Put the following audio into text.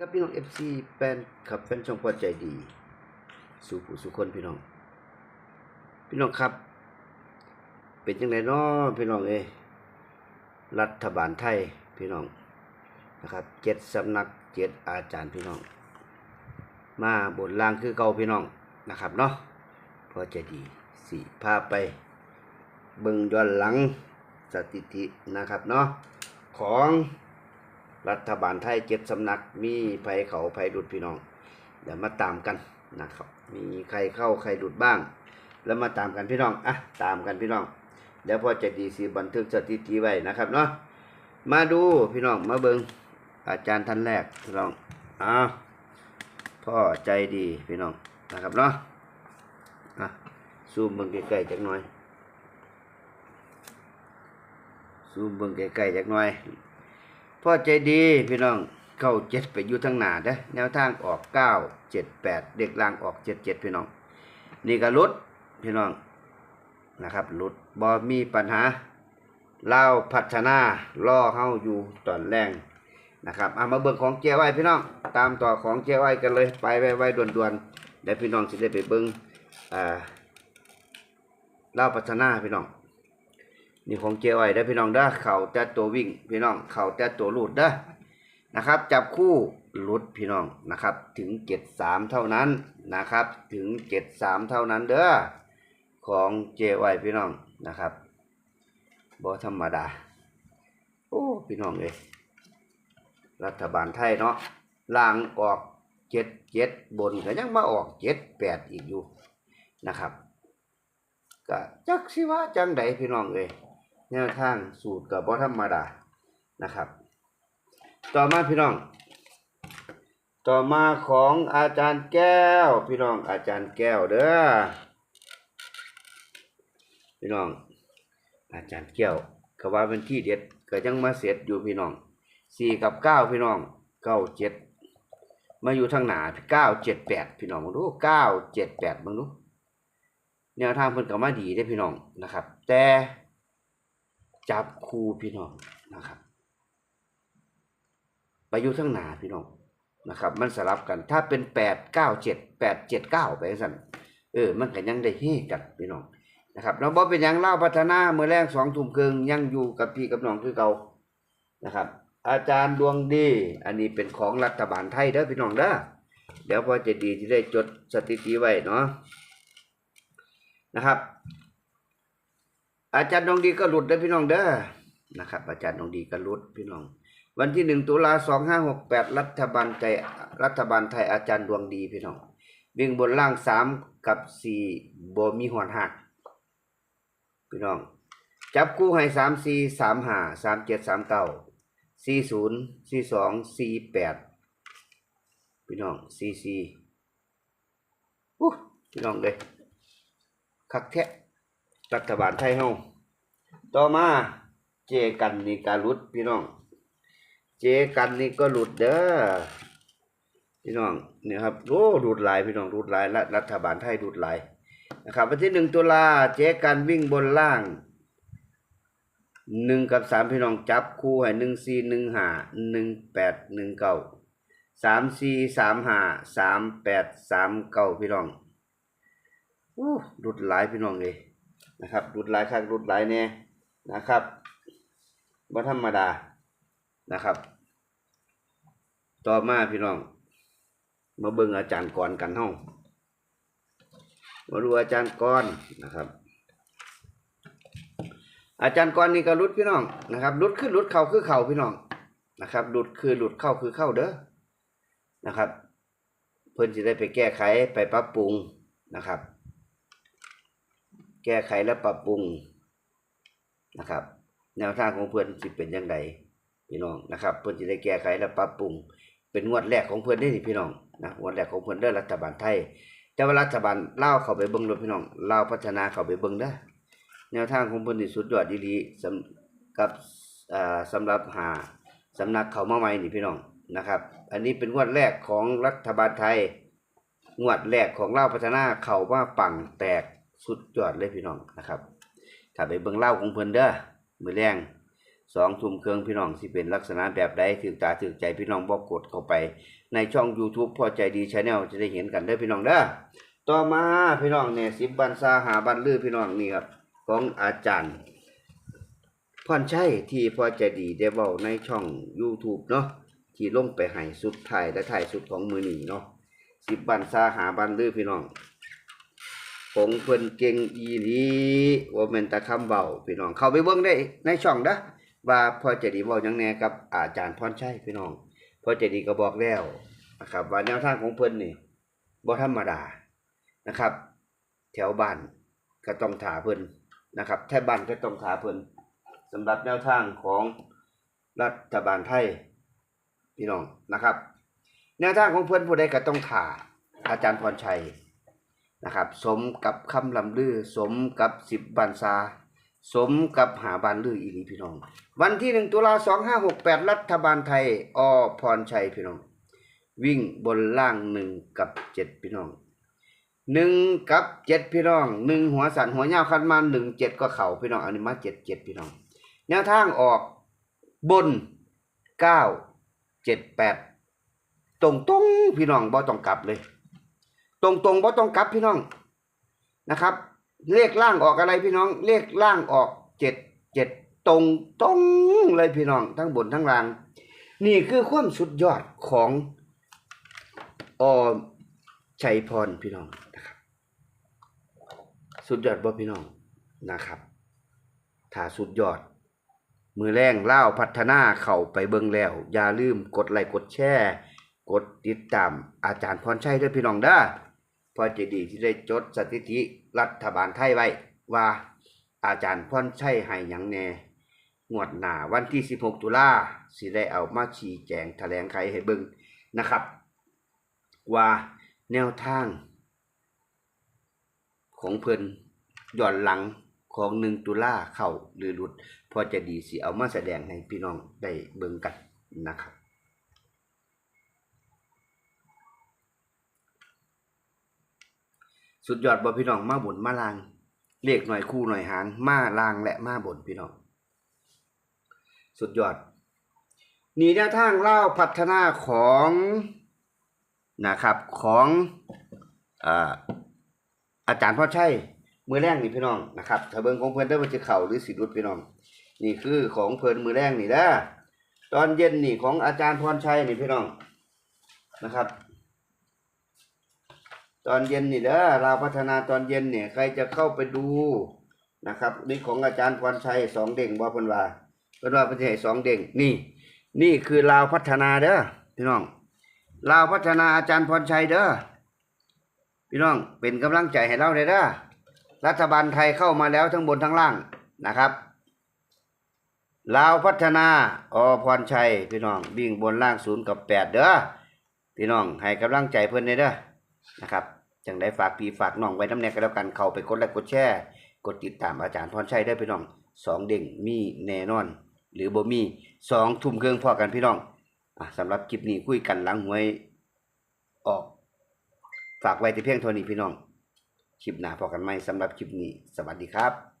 ครับพี่น้องเอฟซีแฟนครับแฟนช่องพอใจดี สู่ผู้สู่คนพี่น้อง พี่น้องครับ เป็นยังไงเนาะพี่น้องเอรัฐบาลไทยพี่น้องนะครับเจ็ดสำนักเจ็ดอาจารย์พี่น้อง มาบนล่างคือเก่าพี่น้องนะครับเนาะพอใจดีสี่พาไป เบิ่งย้อนหลังสถิตินะครับเนาะของ รัฐบาลไทยเจ็ดสำนัก มีภัยเขาภัยดุดพี่น้อง เดี๋ยวมาตามกันนะครับ มีใครเข้าใครดุดบ้าง แล้วมาตามกันพี่น้องอะตามกันพี่น้องเดี๋ยวพอจะดีสีบันทึกสถิติไว้นะครับเนาะมาดูพี่น้องมาเบิงอาจารย์ท่านแรกพี่น้องอ้าวพ่อใจดีพี่น้องนะครับเนาะอะซูมเบิงใกล้ๆจักหน่อยซูมเบิงใกล้ๆจักหน่อย พ่อใจดีพี่น้องเข้าเจ็ดไปอยู่ทางหนาเด้แนวทางออกเก้าเจ็ดแปดเด็กล่างออกเจ็ดเจ็ดพี่น้อง นี่ก็ลดพี่น้องนะครับลดบ่มีปัญหาเล่าพัฒนาล่อเฮาอยู่ตอนแรงนะครับเอามาเบิ่งของเจ้ไว้พี่น้อง ตามต่อของเจ้ไว้กันเลยไปไว้ไว้ด่วนๆเดี๋ยวพี่น้องสิได้ไปเบิ่งอ่าเล่าพัฒนาพี่น้อง นี่ของเจ้ไว้ได้พี่น้องเด้อเข่าแต่ตัววิ่งพี่น้องเข่าแต่ตัวลูดเด้อนะครับ จับคู่หลุดพี่น้องนะครับ ถึงเจ็ดสามเท่านั้นนะครับ ถึงเจ็ดสามเท่านั้นเด้อของเจ้ไว้พี่น้องนะครับบ่ธรรมดา โอ้พี่น้องเลยรัฐบาลไทยเนาะล่างออกเจ็ดเจ็ดบนก็ยังมาออกเจ็ดแปดอีกอยู่นะครับก็จักสิว่าจังใดพี่น้องเอ้ย แนวทางสูตรกับบ่ธรรมดานะครับ ต่อมาพี่น้อง ต่อมาของอาจารย์แก้ว พี่น้องอาจารย์แก้วเด้อพี่น้อง อาจารย์แก้วก็ว่าเป็นที่เด็ดก็ยังมาเสร็จอยู่พี่น้องสี่กับเก้าพี่น้องเก้าเจ็ดมาอยู่ทางหนาเก้าเจ็ดแปดพี่น้องมึงดูเก้าเจ็ดแปดมึงดูแนวทางเพิ่นก็มาดีได้พี่น้องนะครับ แต่ จับคู่พี่น้องนะครับ ไปอยู่ทั้งหนาพี่น้องนะครับ มันสลับกัน ถ้าเป็นแปดเก้าเจ็ดแปดเจ็ดเก้าไปสั่นเออ มันก็ยังได้เฮกันพี่น้องนะครับเราบอกเป็นยังเล่าพัฒนาเมื่อแรกสองทุ่มครึ่งยังอยู่กับพี่กับน้องคือเก่านะครับ อาจารย์ดวงดี อันนี้เป็นของรัฐบาลไทยเด้อพี่น้องเด้อเดี๋ยวพอจะดีที่ได้จดสถิติไว้เนาะนะครับ อาจารย์ดวงดีก็หลุดได้พี่น้องเด้อนะครับ อาจารย์ดวงดีก็หลุดพี่น้อง วันที่หนึ่งตุลาสองห้าหกแปดรัฐบาลใจรัฐบาลไทยอาจารย์ดวงดีพี่น้องวิ่งบนล่างสามกับสี่บมีหัวหักพี่น้อง จับคู่ให้สามสี่สามห้าสามเจ็ดสามเก้าสี่ศูนย์สี่สองสี่แปดพี่น้องสี่สี่อู้พี่น้องเลยคักแท้ รัฐบาลไทยเฮาต่อมาเจกันนี่การหลุดพี่น้อง เจกันนี่ก็หลุดเด้อพี่น้องเนี่ยครับโอ้หลุดหลายพี่น้องหลุดหลายและรัฐบาลไทยหลุดหลายนะครับวันที่หนึ่งตุลาเจกันวิ่งบนล่างหนึ่งกับสามพี่น้องจับคู่ให้หนึ่งสี่หนึ่งห้าหนึ่งแปดหนึ่งเก้าสามสี่สามห้าสามแปดสามเก้าพี่น้องอู้หลุดหลายพี่น้องเลย นะครับรุดหลายครั้งรุดหลายแน่นะครับบ่ธรรมดานะครับ ต่อมาพี่น้อง มาเบิ่งอาจารย์กรกันเฮามาดูอาจารย์กรนะครับ อาจารย์กรนี่ก็รุดพี่น้องนะครับรุดขึ้นรุดเข่าคือเข่าพี่น้องนะครับรุดคือรุดเข้าคือเข้าเด้อนะครับ เพิ่นจะได้ไปแก้ไขไปปรับปรุงนะครับ แก้ไขและปรับปรุงนะครับ แนวทางของเพื่อนสิเป็นยังไงพี่น้องนะครับ เพื่อนจะได้แก้ไขและปรับปรุง เป็นงวดแรกของเพื่อนได้นี่พี่น้องนะงวดแรกของเพื่อนได้รัฐบาลไทยแต่ว่ารัฐบาลเล่าเข้าไปเบิ้งรถพี่น้องเล่าพัฒนาเข้าไปเบิ้งได้แนวทางของเพื่อนนี่สุดยอดดีๆสำกับอ่าสำหรับหาสำนักเขามาใหม่นี่พี่น้องนะครับ อันนี้เป็นงวดแรกของรัฐบาลไทย งวดแรกของเล่าพัฒนาเขาว่าปังแตก สุดยอดเลยพี่น้องนะครับ ถ้าไปเบิ่งเล่าของเพิ่นเด้อมือแรงสองทุ่มเครื่องพี่น้องสิเป็นลักษณะแบบใดถือตาถือใจพี่น้องบอกกดเข้าไป ในช่อง YouTube พ่อใจดีชาแนลจะได้เห็นกันเด้อพี่น้องเด้อต่อมาพี่น้องเนี่ยสิบบันซาหาบันลือพี่น้องนี่ครับของอาจารย์พรชัยที่พ่อใจดีได้เว้าในช่อง YouTube เนาะที่ลงไปให้สุดท้ายและท้ายสุดของมือหนีเนาะสิบบันซาหาบันลือพี่น้อง ผงเพิ่นเก่งอีหลีว่าแม่นตะคำเบาพี่น้อง เข้าไปเบิ่งได้ในช่องเด้อว่าพ่อเจดีเว้าหยังแน่กับอาจารย์พรชัยพี่น้องพ่อเจดีก็บอกแล้วนะครับ ว่าแนวทางของเพิ่นนี่บ่ธรรมดานะครับ แถวบ้านก็ต้องถาเพิ่นนะครับแถวบ้านก็ต้องถาเพิ่นสำหรับแนวทางของรัฐบาลไทยพี่น้องนะครับ แนวทางของเพิ่อนผู้ใดก็ต้องถาอาจารย์พรชัย นะครับสมกับคำลำลือ สมกับสิบบันซา สมกับหาบานลืออีหลีพี่น้อง วันที่หนึ่งตุลาสองห้าหกแปดรัฐบาลไทยอพรชัยพี่น้อง วิ่งบนล่างหนึ่งกับเจ็ดพี่น้องหนึ่งกับเจ็ดพี่น้องหนึ่งหัวสันหัวยาวคันมาหนึ่งเจ็ดก็เข่าพี่น้องอันนี้มาเจ็ดเจ็ดพี่น้อง แนวทางออกบนเก้าเจ็ดแปดตรงตรงพี่น้องบ่ต้องกลับเลย ตรงๆบ่ต้องกลับพี่น้องนะครับ เลขล่างออกอะไรพี่น้อง เลขล่างออกเจ็ดเจ็ดตรงตรงเลยพี่น้อง ทั้งบนทั้งล่าง นี่คือความสุดยอดของอชัยพรพี่น้องนะครับ สุดยอดบ่พี่น้องนะครับถ้าสุดยอด มือแรงเล่าพัฒนาเข้าไปเบิงแล้ว อย่าลืมกดไลค์กดแชร์ กดติดตามอาจารย์พรชัยด้วยพี่น้องเด้อ พอเจดีที่ได้จดสถิติรัฐบาลไทยไว้ ว่าอาจารย์พรชัยให้ยังแน่งวดหน้าวันที่ 16 ตุลาสิได้เอามาชี้แจงแถลงไขให้เบิ่งนะครับ ว่าแนวทาง ของเพิ่นย้อนหลังของหนึ่งตุลาเข้าหรือหลุด พอจะดีสิเอามาแสดงให้พี่น้องได้เบิ่งกันนะครับ สุดยอดบ่พี่น้องมาบนมาลางเรียกหน่อยคู่หน่อยหารมาลางและมาบนพี่น้อง สุดยอด นี่แนวทางเล่าพัฒนาของนะครับของอาอาจารย์พ่อชัยมือแรงนี่พี่น้องนะครับถ้าเบิ่งของเพิ่อนได้ว่าจะเข่าหรือสิรุดพี่น้อง นี่คือของเพิ่อนมือแรงนี่นะตอนเย็นนี่ของอาจารย์พรชัยนี่พี่น้องนะครับ ตอนเย็นนี่เด้อเราพัฒนาตอนเย็นเนี่ยใครจะเข้าไปดูนะครับนี่ของอาจารย์พรชัยสองเด้งว่าเพิ่นว่าเพิ่นว่าเพิ่นสิให้สองเด้งนี่ นี่คือลาวพัฒนาเด้อพี่น้องลาวพัฒนาอาจารย์พรชัยเด้อพี่น้องเป็นกำลังใจให้เราเลยเด้อรัฐบาลไทยเข้ามาแล้วทั้งบนทั้งล่างนะครับลาวพัฒนาอพรชัย พี่น้องวิ่งบนล่างศูนย์กับแปดเด้อพี่น้องให้กำลังใจเพิ่อนเลยเด้อนะครับ จังได้ฝากพี่ฝากน้องไว้น้ำแน่กันแล้วกันเข้าไปกดไลค์กดแชร์กดติดตามอาจารย์พรชัยได้พี่น้องสองเด้งมีแน่นอน หรือบ่มีสองทุ่มเครื่องพอกันพี่น้องอสำหรับคลิปนี้คุยกันหลังหวยออก ฝากไว้แต่เพียงเท่านี้พี่น้องคลิปหน้าพอกันไหมสำหรับคลิปนี้ สวัสดีครับ